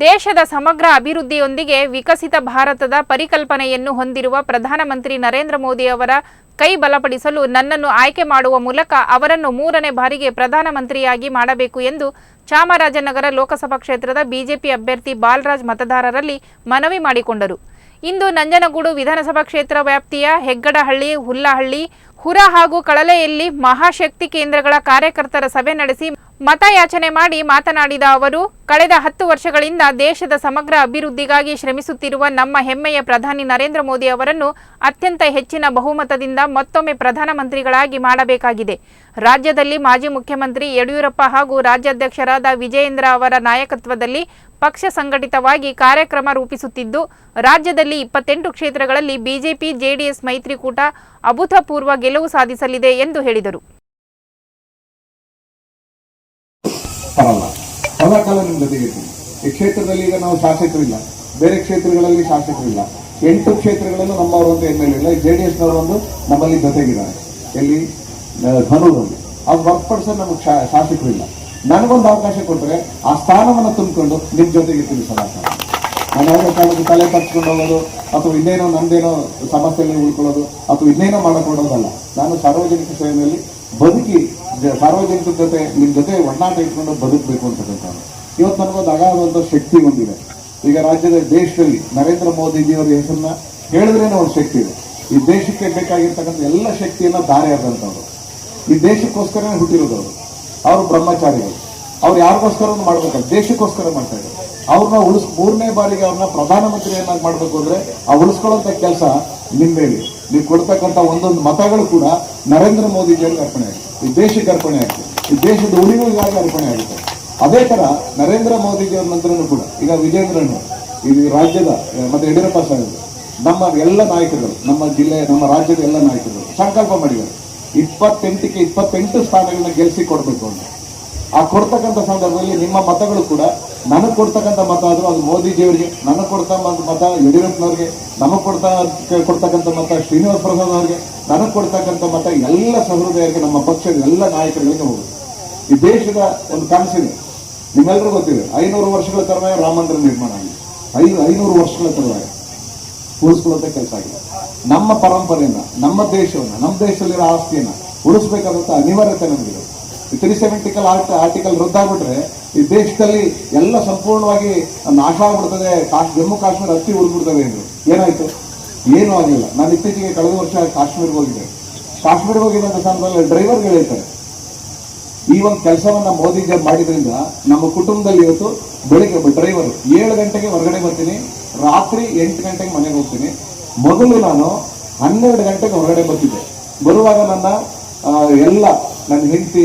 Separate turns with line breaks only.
ದೇಶದ ಸಮಗ್ರ ಅಭಿವೃದ್ಧಿಯೊಂದಿಗೆ ವಿಕಸಿತ ಭಾರತದ ಪರಿಕಲ್ಪನೆಯನ್ನು ಹೊಂದಿರುವ ಪ್ರಧಾನಮಂತ್ರಿ ನರೇಂದ್ರ ಮೋದಿ ಅವರ ಕೈ ಬಲಪಡಿಸಲು ನನ್ನನ್ನು ಆಯ್ಕೆ ಮಾಡುವ ಮೂಲಕ ಅವರನ್ನು ಮೂರನೇ ಬಾರಿಗೆ ಪ್ರಧಾನಮಂತ್ರಿಯಾಗಿ ಮಾಡಬೇಕು ಎಂದು ಚಾಮರಾಜನಗರ ಲೋಕಸಭಾ ಕ್ಷೇತ್ರದ ಬಿಜೆಪಿ ಅಭ್ಯರ್ಥಿ ಬಾಲರಾಜ್ ಮತದಾರರಲ್ಲಿ ಮನವಿ ಮಾಡಿಕೊಂಡರು. ಇಂದು ನಂಜನಗೂಡು ವಿಧಾನಸಭಾ ಕ್ಷೇತ್ರ ವ್ಯಾಪ್ತಿಯ ಹೆಗ್ಗಡಹಳ್ಳಿ, ಹುಲ್ಲಹಳ್ಳಿ, ಹುರ ಹಾಗೂ ಕಳಲೆಯಲ್ಲಿ ಮಹಾಶಕ್ತಿ ಕೇಂದ್ರಗಳ ಕಾರ್ಯಕರ್ತರ ಸಭೆ ನಡೆಸಿ ಮತಯಾಚನೆ ಮಾಡಿ ಮಾತನಾಡಿದ ಅವರು, ಕಳೆದ ಹತ್ತು ವರ್ಷಗಳಿಂದ ದೇಶದ ಸಮಗ್ರ ಅಭಿವೃದ್ಧಿಗಾಗಿ ಶ್ರಮಿಸುತ್ತಿರುವ ನಮ್ಮ ಹೆಮ್ಮೆಯ ಪ್ರಧಾನಿ ನರೇಂದ್ರ ಮೋದಿ ಅವರನ್ನು ಅತ್ಯಂತ ಹೆಚ್ಚಿನ ಬಹುಮತದಿಂದ ಮತ್ತೊಮ್ಮೆ ಪ್ರಧಾನಮಂತ್ರಿಗಳಾಗಿ ಮಾಡಬೇಕಾಗಿದೆ. ರಾಜ್ಯದಲ್ಲಿ ಮಾಜಿ ಮುಖ್ಯಮಂತ್ರಿ ಯಡಿಯೂರಪ್ಪ ಹಾಗೂ ರಾಜ್ಯಾಧ್ಯಕ್ಷರಾದ ವಿಜಯೇಂದ್ರ ಅವರ ನಾಯಕತ್ವದಲ್ಲಿ ಪಕ್ಷ ಸಂಘಟಿತವಾಗಿ ಕಾರ್ಯಕ್ರಮ ರೂಪಿಸುತ್ತಿದ್ದು, ರಾಜ್ಯದಲ್ಲಿ ಇಪ್ಪತ್ತೆಂಟು ಕ್ಷೇತ್ರಗಳಲ್ಲಿ ಬಿಜೆಪಿ, ಜೆಡಿಎಸ್ ಮೈತ್ರಿಕೂಟ ಅಭೂತಪೂರ್ವ ಗೆಲುವು ಸಾಧಿಸಲಿದೆ ಎಂದು ಹೇಳಿದರು.
ಪರಲ್ಲ ಸದಾಕಾಲ ನಿಮ್ಮ ಜೊತೆಗೆ ಈ ಕ್ಷೇತ್ರದಲ್ಲಿ ಈಗ ನಾವು ಶಾಸಕರಿಲ್ಲ. ಬೇರೆ ಕ್ಷೇತ್ರಗಳಲ್ಲಿ ಶಾಸಕರಿಲ್ಲ. ಎಂಟು ಕ್ಷೇತ್ರಗಳಲ್ಲೂ ನಮ್ಮವರು ಅಂತ ಎಂ ಎಲ್ ಇಲ್ಲ. ಜೆ ಡಿ ಎಸ್ನವರು ಒಂದು ನಮ್ಮಲ್ಲಿ ಜೊತೆಗಿದ್ದಾರೆ. ಎಲ್ಲಿ? ಧನೂರಲ್ಲಿ. ವರ್ಕ್ ಪರ್ಸನ್ ನಮಗೆ ಶಾಸಕರಿಲ್ಲ. ನನಗೊಂದು ಅವಕಾಶ ಕೊಟ್ಟರೆ ಆ ಸ್ಥಾನವನ್ನು ತುಂಬಿಕೊಂಡು ನಿಮ್ಮ ಜೊತೆಗೆ ಸದಾಕಾಲ ನಾನು ಯಾವುದೇ ಕಾಲಕ್ಕೆ ತಲೆ ತಪ್ಪಿಸ್ಕೊಂಡು ಹೋಗೋದು ಅಥವಾ ಇನ್ನೇನೋ ನಂದೇನೋ ಸಮಸ್ಯೆಯಲ್ಲಿ ಉಳ್ಕೊಳ್ಳೋದು ಅಥವಾ ಇನ್ನೇನೋ ಮಾಡಿಕೊಡೋದಲ್ಲ ನಾನು ಸಾರ್ವಜನಿಕ ಸೇವೆಯಲ್ಲಿ ಬದುಕಿ ಸಾರ್ವಜನಿಕರ ಜೊತೆ ನಿಮ್ಮ ಜೊತೆ ಒಡನಾಟ ಇಟ್ಕೊಂಡು ಬದುಕಬೇಕು ಅಂತಕ್ಕಂಥ ಇವತ್ತು ನನಗೊಂದು ಅಗಾಧವಾದ ಶಕ್ತಿ ಹೊಂದಿದೆ ಈಗ ರಾಜ್ಯದ ದೇಶದಲ್ಲಿ ನರೇಂದ್ರ ಮೋದಿಜಿಯವರ ಹೆಸರನ್ನ ಹೇಳಿದ್ರೇನೆ ಒಂದು ಶಕ್ತಿ ಇದೆ. ಈ ದೇಶಕ್ಕೆ ಬೇಕಾಗಿರ್ತಕ್ಕಂಥ ಎಲ್ಲ ಶಕ್ತಿಯನ್ನ ದಾರಿ ಈ ದೇಶಕ್ಕೋಸ್ಕರನೇ ಹುಟ್ಟಿರೋದು ಅವರು. ಅವರು ಬ್ರಹ್ಮಚಾರಿಗಳು. ಅವ್ರು ಯಾರಿಗೋಸ್ಕರ ಮಾಡ್ಬೇಕಲ್ಲ, ದೇಶಕ್ಕೋಸ್ಕರ ಮಾಡ್ತಾ ಇದ್ದಾರೆ. ಅವ್ರನ್ನ ಉಳಿಸ್, ಮೂರನೇ ಬಾರಿಗೆ ಅವ್ರನ್ನ ಪ್ರಧಾನಮಂತ್ರಿಯನ್ನಾಗಿ ಮಾಡಬೇಕು ಅಂದ್ರೆ ಆ ಉಳಿಸ್ಕೊಳ್ಳೋಂಥ ಕೆಲಸ ನಿಮ್ಮ ಮೇಲೆ ನೀವು ಕೊಡ್ತಕ್ಕಂಥ ಒಂದೊಂದು ಮತಗಳು ಕೂಡ ನರೇಂದ್ರ ಮೋದಿಜಿಯವರಿಗೆ ಅರ್ಪಣೆ ಆಗುತ್ತೆ. ಈ ದೇಶಕ್ಕೆ ಅರ್ಪಣೆ ಆಗುತ್ತೆ. ಈ ದೇಶದ ಉಳಿವಿಗಾಗಿ ಅರ್ಪಣೆ ಆಗುತ್ತೆ. ಅದೇ ತರ ನರೇಂದ್ರ ಮೋದಿಜಿಯವ್ರ ನಂತರನೂ ಕೂಡ, ಈಗ ವಿಜೇಂದ್ರನು ಇದು ರಾಜ್ಯದ ಮತ್ತೆ ಮತ್ತೆ ಯಡಿಯೂರಪ್ಪ ಸಾಹೇಬ್, ನಮ್ಮ ಎಲ್ಲ ನಾಯಕರು ನಮ್ಮ ಜಿಲ್ಲೆ, ನಮ್ಮ ರಾಜ್ಯದ ಎಲ್ಲ ನಾಯಕರು ಸಂಕಲ್ಪ ಮಾಡಿದ್ದಾರೆ. ಇಪ್ಪತ್ತೆಂಟಕ್ಕೆ ಇಪ್ಪತ್ತೆಂಟು ಸ್ಥಾನಗಳನ್ನ ಗೆಲ್ಲಿಸಿ ಕೊಡಬೇಕು ಅಂತ. ಆ ಕೊಡ್ತಕ್ಕಂಥ ಸಂದರ್ಭದಲ್ಲಿ ನಿಮ್ಮ ಮತಗಳು ಕೂಡ ನನಗೆ ಕೊಡ್ತಕ್ಕಂಥ ಮತ ಆದರೂ ಅದು ಮೋದಿಜಿಯವರಿಗೆ ನನಗೆ ಕೊಡ್ತಾ ಮತ, ಯಡಿಯೂರಪ್ಪನವ್ರಿಗೆ ನಮಗೆ ಕೊಡ್ತಾ, ಕೊಡ್ತಕ್ಕಂಥ ಮತ, ಶ್ರೀನಿವಾಸ ಪ್ರಸಾದ್ ಅವರಿಗೆ ನನಗೆ ಕೊಡ್ತಕ್ಕಂಥ ಮತ, ಎಲ್ಲ ಸಹೃದಯರಿಗೆ, ನಮ್ಮ ಪಕ್ಷದ ಎಲ್ಲ ನಾಯಕರುಗಳಿಗೆ ಹೋಗುತ್ತೆ ಈ ದೇಶದ ಒಂದು ಕನಸಿದೆ. ನಿಮ್ಮೆಲ್ಲರೂ ಗೊತ್ತಿದೆ, ಐನೂರು ವರ್ಷಗಳ ತರವೇ ರಾಮ ಮಂದಿರ ನಿರ್ಮಾಣ ಆಗಿದೆ. ಐದು, ಐನೂರು ವರ್ಷಗಳ ತರವೇ ಉಳಿಸ್ಕೊಳ್ಳುವಂಥ ಕೆಲಸ ಆಗಿದೆ. ನಮ್ಮ ಪರಂಪರೆಯನ್ನು, ನಮ್ಮ ದೇಶವನ್ನ, ನಮ್ಮ ದೇಶದಲ್ಲಿರೋ ಆಸ್ತಿಯನ್ನು ಉಳಿಸ್ಬೇಕಾದಂಥ ಅನಿವಾರ್ಯತೆ ನಮಗಿದೆ. ತ್ರೀ ಸೆವೆಂಟಿಕಲ್ ಆರ್ಟ್, ಆರ್ಟಿಕಲ್ ರದ್ದಾಗ್ಬಿಟ್ರೆ ಈ ದೇಶದಲ್ಲಿ ಎಲ್ಲ ಸಂಪೂರ್ಣವಾಗಿ ನಾಶ ಆಗ್ಬಿಡ್ತದೆ, ಕಾಶ್, ಜಮ್ಮು, ಕಾಶ್ಮೀರ ಹತ್ತಿ ಉಳಿದ್ಬಿಡ್ತದೆ ಎಂದು ಏನಾಯ್ತು? ಏನೂ ಆಗಿಲ್ಲ. ನಾನು ಇತ್ತೀಚೆಗೆ ಕಳೆದ ವರ್ಷ ಕಾಶ್ಮೀರ್ಗೆ ಹೋಗಿದ್ದೆ. ಕಾಶ್ಮೀರ್ಗೆ ಹೋಗಿದ್ದಂಥ ಸಂದರ್ಭದಲ್ಲಿ ಡ್ರೈವರ್ಗಳು ಹೇಳ್ತಾರೆ. ಈ ಒಂದು ಕೆಲಸವನ್ನ ಮೋದಿಜಿ ಮಾಡಿದ್ರಿಂದ ನಮ್ಮ ಕುಟುಂಬದಲ್ಲಿ ಇವತ್ತು ಬೆಳಿಗ್ಗೆ ಡ್ರೈವರ್, ಏಳು ಗಂಟೆಗೆ ಹೊರಗಡೆ ಬರ್ತೀನಿ, ರಾತ್ರಿ ಎಂಟು ಗಂಟೆಗೆ ಮನೆಗೆ ಹೋಗ್ತೀನಿ. ಮೊದಲು ನಾನು ಹನ್ನೆರಡು ಗಂಟೆಗೆ ಹೊರಗಡೆ ಬರ್ತಿದ್ದೆ. ಬರುವಾಗ ನನ್ನ ಎಲ್ಲ, ನನ್ನ ಹೆಂಡತಿ